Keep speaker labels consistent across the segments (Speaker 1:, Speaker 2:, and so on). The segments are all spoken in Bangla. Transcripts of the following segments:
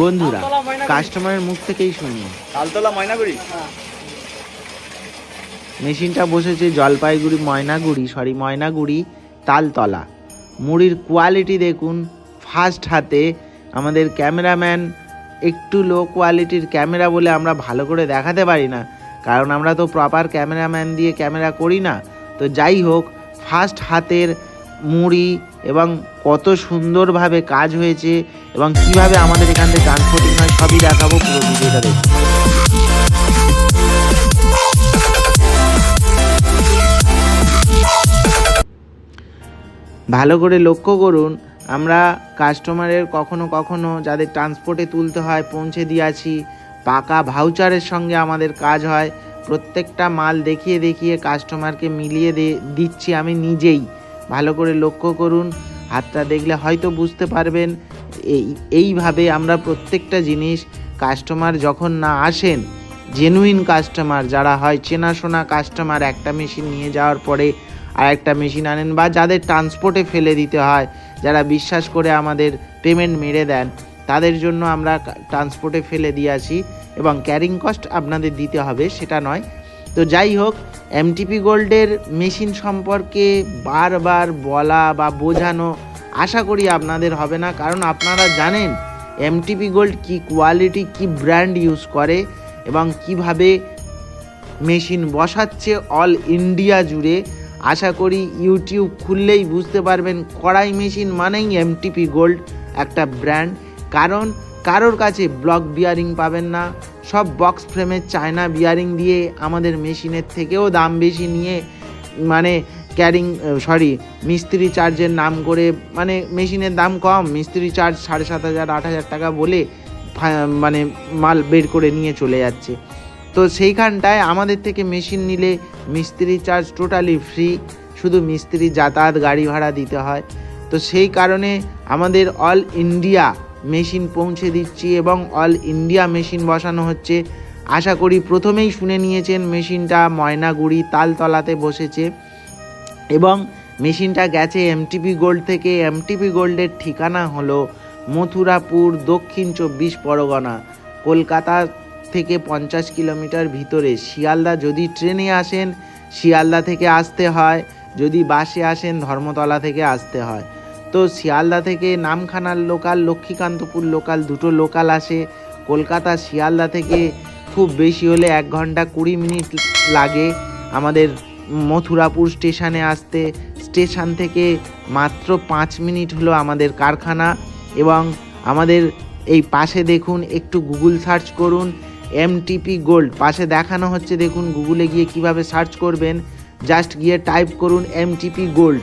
Speaker 1: বন্ধুরা কাস্টমারের মুখ থেকেই শুনি।
Speaker 2: তালতলা ময়নাগুড়ি?
Speaker 1: মেশিনটা বসেছে জলপাইগুড়ি ময়নাগুড়ি সরি ময়নাগুড়ি তালতলা। মুড়ির কোয়ালিটি দেখুন ফার্স্ট হাতে আমাদের ক্যামেরাম্যান একটু লো কোয়ালিটির ক্যামেরা বলে আমরা ভালো করে দেখাতে পারি না কারণ আমরা তো প্রপার ক্যামেরাম্যান দিয়ে ক্যামেরা করি না। তো যাই হোক ফার্স্ট হাতের মুড়ি এবং কত সুন্দরভাবে কাজ হয়েছে এবং কীভাবে আমাদের এখান থেকে ট্রান্সপোর্টিং হয়, সবই দেখাবো পুরো ভিডিওটা ভালো করে লক্ষ্য করুন, আমরা কাস্টমারের কখনো কখনো যাদের ট্রান্সপোর্টে তুলতে হয়, পৌঁছে দিয়েছি, পাকা ভাউচারের সঙ্গে আমাদের কাজ হয়, প্রত্যেকটা মাল দেখিয়ে দেখিয়ে কাস্টমারকে মিলিয়ে দিচ্ছি আমি নিজেই। ভালো করে লক্ষ্য করুন, হাতটা দেখলে হয়তো বুঝতে পারবেন এই এইভাবে আমরা প্রত্যেকটা জিনিস কাস্টমার যখন না আসেন জেনুইন কাস্টমার যারা হয় চেনাশোনা কাস্টমার একটা মেশিন নিয়ে যাওয়ার পরে আর একটা মেশিন আনেন বা যাদের ট্রান্সপোর্টে ফেলে দিতে হয়, যারা বিশ্বাস করে আমাদের পেমেন্ট মেরে দেন, তাদের জন্য আমরা ট্রান্সপোর্টে ফেলে দিয়ে আসি এবং ক্যারিং কস্ট আপনাদের দিতে হবে, সেটা নয়। তো যাই হোক এমটিপি গোল্ডের মেশিন সম্পর্কে বারবার বলা বা বোঝানো আশা করি আপনাদের হবে না। কারণ আপনারা জানেন এমটিপি গোল্ড কি কোয়ালিটি কি ব্র্যান্ড ইউজ করে এবং কীভাবে মেশিন বসাচ্ছে অল ইন্ডিয়া জুড়ে। আশা করি ইউটিউব খুললেই বুঝতে পারবেন, কড়াই মেশিন মানেই এমটিপি গোল্ড একটা ব্র্যান্ড কারণ কারোর কাছে ব্লক বিয়ারিং পাবেন না। সব বক্স ফ্রেমের চায়না বিয়ারিং দিয়ে আমাদের মেশিনের থেকেও দাম বেশি নিয়ে মানে ক্যারিং সরি মিস্ত্রি চার্জের নাম করে মানে মেশিনের দাম কম, মিস্ত্রি চার্জ সাড়ে সাত হাজার, আট হাজার টাকা বলে মানে মাল বের করে নিয়ে চলে যাচ্ছে। তো সেইখানটায় আমাদের থেকে মেশিন নিলে মিস্ত্রি চার্জ টোটালি ফ্রি শুধু মিস্ত্রি যাতায়াত, গাড়ি ভাড়া দিতে হয়। তো সেই কারণে আমাদের অল ইন্ডিয়া মেশিন পৌঁছে দিচ্ছি এবং অল ইন্ডিয়া মেশিন বসানো হচ্ছে। আশা করি প্রথমেই শুনে নিয়েছেন মেশিনটা ময়নাগুড়ি তালতলাতে বসেছে। এবং মেশিনটা গেছে এমটিপি গোল্ড থেকে। এমটিপি গোল্ডের ঠিকানা হলো মথুরাপুর দক্ষিণ চব্বিশ পরগনা, কলকাতা থেকে পঞ্চাশ কিলোমিটার ভিতরে। শিয়ালদা যদি ট্রেনে আসেন, শিয়ালদা থেকে আসতে হয়। যদি বাসে আসেন, ধর্মতলা থেকে আসতে হয়। তো শিয়ালদা থেকে নামখানার লোকাল, লক্ষ্মীকান্তপুর লোকাল দুটো লোকাল আসে। কলকাতা, শিয়ালদা থেকে খুব বেশি হলে এক ঘণ্টা কুড়ি মিনিট লাগে। আমাদের মথুরাপুর স্টেশনে আসতে। স্টেশন থেকে মাত্র পাঁচ মিনিট হলো আমাদের কারখানা এবং আমাদের এই পাশে দেখুন, একটু গুগল সার্চ করুন এমটিপি গোল্ড পাশে দেখানো হচ্ছে, দেখুন, গুগলে গিয়ে কীভাবে সার্চ করবেন। জাস্ট গিয়ে টাইপ করুন এমটিপি গোল্ড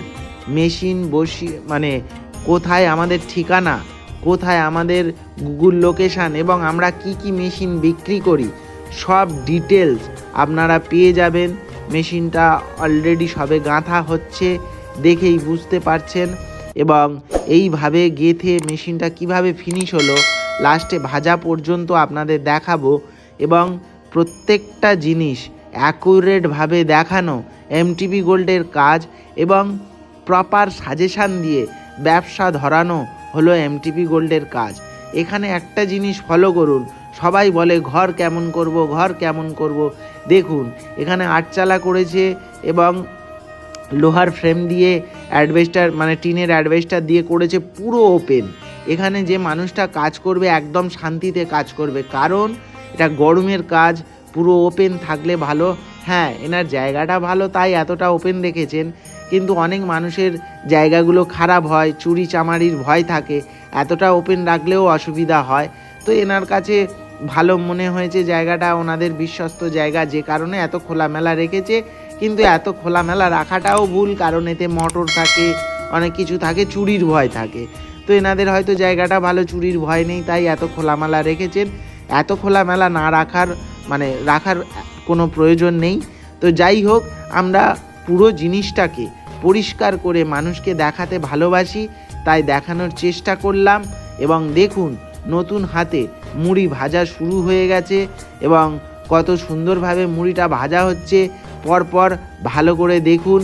Speaker 1: মেশিন বসি মানে কোথায় আমাদের ঠিকানা, কোথায় আমাদের গুগল লোকেশান এবং আমরা কি কি মেশিন বিক্রি করি, সব ডিটেলস আপনারা পেয়ে যাবেন। মেশিনটা অলরেডি সবে গাঁথা হচ্ছে, দেখেই বুঝতে পারছেন। এবং এইভাবে গেথে মেশিনটা কীভাবে ফিনিশ হলো লাস্টে ভাজা পর্যন্ত আপনাদের দেখাবো। এবং প্রত্যেকটা জিনিস অ্যাকুরেটভাবে দেখানো এমটিপি গোল্ডের কাজ এবং প্রপার সাজেশান দিয়ে ব্যবসা ধরানো হলো এমটিপি গোল্ডের কাজ। এখানে একটা জিনিস ফলো করুন। সবাই বলে, ঘর কেমন করব, ঘর কেমন করব? দেখুন, এখানে আটচালা করেছে এবং লোহার ফ্রেম দিয়ে অ্যাডভেস্টার মানে টিনের অ্যাডভেস্টার দিয়ে করেছে পুরো ওপেন এখানে যে মানুষটা কাজ করবে, একদম শান্তিতে কাজ করবে। কারণ, এটা গরমের কাজ, পুরো ওপেন থাকলে ভালো। হ্যাঁ এনার জায়গাটা ভালো, তাই এতটা ওপেন রেখেছেন। কিন্তু অনেক মানুষের জায়গাগুলো খারাপ হয়, চুরি চামারির ভয় থাকে, এতটা ওপেন রাখলেও অসুবিধা হয়। তো এনার কাছে ভালো মনে হয়েছে জায়গাটা, ওনাদের বিশ্বস্ত জায়গা যে কারণে এত খোলামেলা রেখেছে। কিন্তু এত খোলামেলা রাখাটাও ভুল, কারণ এতে মোটর থাকে, অনেক কিছু থাকে, চুরির ভয় থাকে। তো এনাদের হয়তো জায়গাটা ভালো, চুরির ভয় নেই, তাই এত খোলামেলা রেখেছেন। এত খোলামেলা না রাখার মানে রাখার কোনো প্রয়োজন নেই। তো যাই হোক, আমরা পুরো জিনিসটাকে পরিষ্কার করে মানুষকে দেখাতে ভালোবাসি, তাই দেখানোর চেষ্টা করলাম এবং দেখুন নতুন হাতে মুড়ি ভাজা শুরু হয়ে গেছে এবং কত সুন্দরভাবে মুড়িটা ভাজা হচ্ছে। পরপর ভালো করে দেখুন,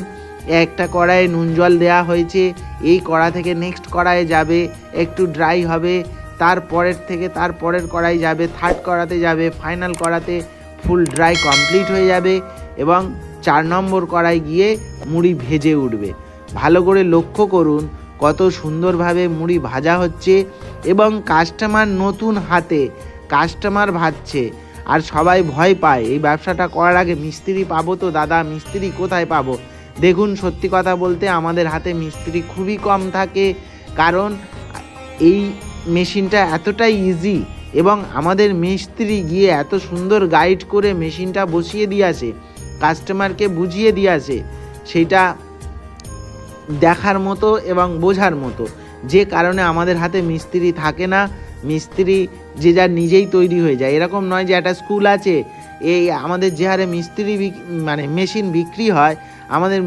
Speaker 1: একটা কড়াইয়ে নুন জল দেওয়া হয়েছে, এই কড়া থেকে নেক্সট কড়াইয়ে যাবে, একটু ড্রাই হবে, তার পরের থেকে তার পরের করাই যাবে থার্ড করাতে যাবে ফাইনাল করাতে ফুল ড্রাই কমপ্লিট হয়ে যাবে এবং চার নম্বর কড়াই গিয়ে মুড়ি ভেজে উঠবে। ভালো করে লক্ষ্য করুন কত সুন্দরভাবে মুড়ি ভাজা হচ্ছে এবং কাস্টমার নতুন হাতে কাস্টমার ভাজছে আর সবাই ভয় পায়, এই ব্যবসাটা করার আগে মিস্ত্রি পাবো তো দাদা, মিস্ত্রি কোথায় পাবো? দেখুন সত্যি কথা বলতে আমাদের হাতে মিস্ত্রি খুবই কম থাকে কারণ এই মেশিনটা এতটাই ইজি এবং আমাদের মিস্ত্রি গিয়ে এত সুন্দর গাইড করে মেশিনটা বসিয়ে দিয়েছে কাস্টমারকে বুঝিয়ে দিয়েছে, সেটা দেখার মতো এবং বোঝার মতো। যে কারণে আমাদের হাতে মিস্ত্রি থাকে না, মিস্ত্রি যে যার নিজেই তৈরি হয়ে যায়। এরকম নয় যে একটা স্কুল আছে, এই আমাদের যে হারে মিস্ত্রি মানে মেশিন বিক্রি হয়, আমাদের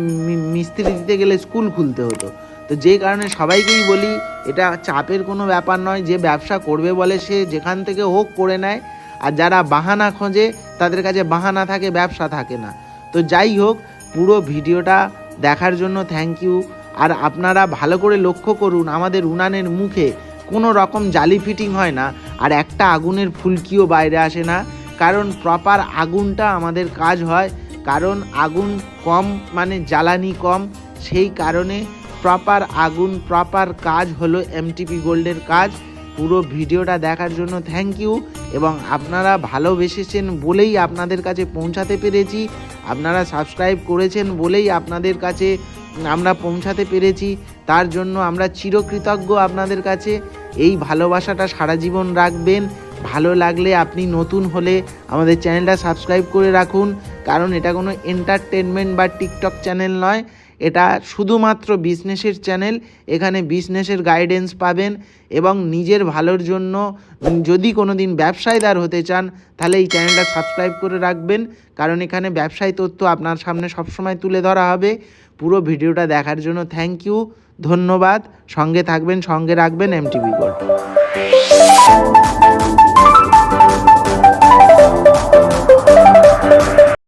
Speaker 1: মিস্ত্রি দিতে গেলে স্কুল খুলতে হতো। তো যে কারণে সবাইকেই বলি, এটা চাপের কোনো ব্যাপার নয়। যে ব্যবসা করবে বলে সে যেখান থেকে হোক করে নেয় আর যারা বাহানা খোঁজে, তাদের কাছে বাহানা থাকে, ব্যবসা থাকে না। তো যাই হোক, পুরো ভিডিওটা দেখার জন্য থ্যাংক ইউ আর আপনারা ভালো করে লক্ষ্য করুন, আমাদের উনানের মুখে কোনো রকম জালি ফিটিং হয় না, আর একটা আগুনের ফুলকিও বাইরে আসে না। কারণ প্রপার আগুনটা আমাদের কাজ হয়, কারণ আগুন কম মানে জ্বালানি কম। সেই কারণে প্রপার আগুন প্রপার কাজ হলো এমটিপি গোল্ডের কাজ। পুরো ভিডিওটা দেখার জন্য থ্যাংক ইউ এবং আপনারা ভালোবেসেছেন বলেই আপনাদের কাছে পৌঁছাতে পেরেছি। আপনারা সাবস্ক্রাইব করেছেন বলেই আপনাদের কাছে আমরা পৌঁছাতে পেরেছি। তার জন্য আমরা চিরকৃতজ্ঞ আপনাদের কাছে। এই ভালোবাসাটা সারা জীবন রাখবেন। ভালো লাগলে আপনি নতুন হলে আমাদের চ্যানেলটা সাবস্ক্রাইব করে রাখুন। কারণ এটা কোনো এন্টারটেনমেন্ট বা টিকটক চ্যানেল নয়। এটা শুধুমাত্র বিজনেসের চ্যানেল এখানে বিজনেসের গাইডেন্স পাবেন এবং নিজের ভালোর জন্য যদি কোনো দিন ব্যবসায়ীদার হতে চান, তাহলে এই চ্যানেলটা সাবস্ক্রাইব করে রাখবেন। কারণ এখানে ব্যবসায়ী তথ্য আপনার সামনে সবসময় তুলে ধরা হবে। পুরো ভিডিওটা দেখার জন্য থ্যাংক ইউ ধন্যবাদ। সঙ্গে থাকবেন, সঙ্গে রাখবেন এমটিভি গোল্ড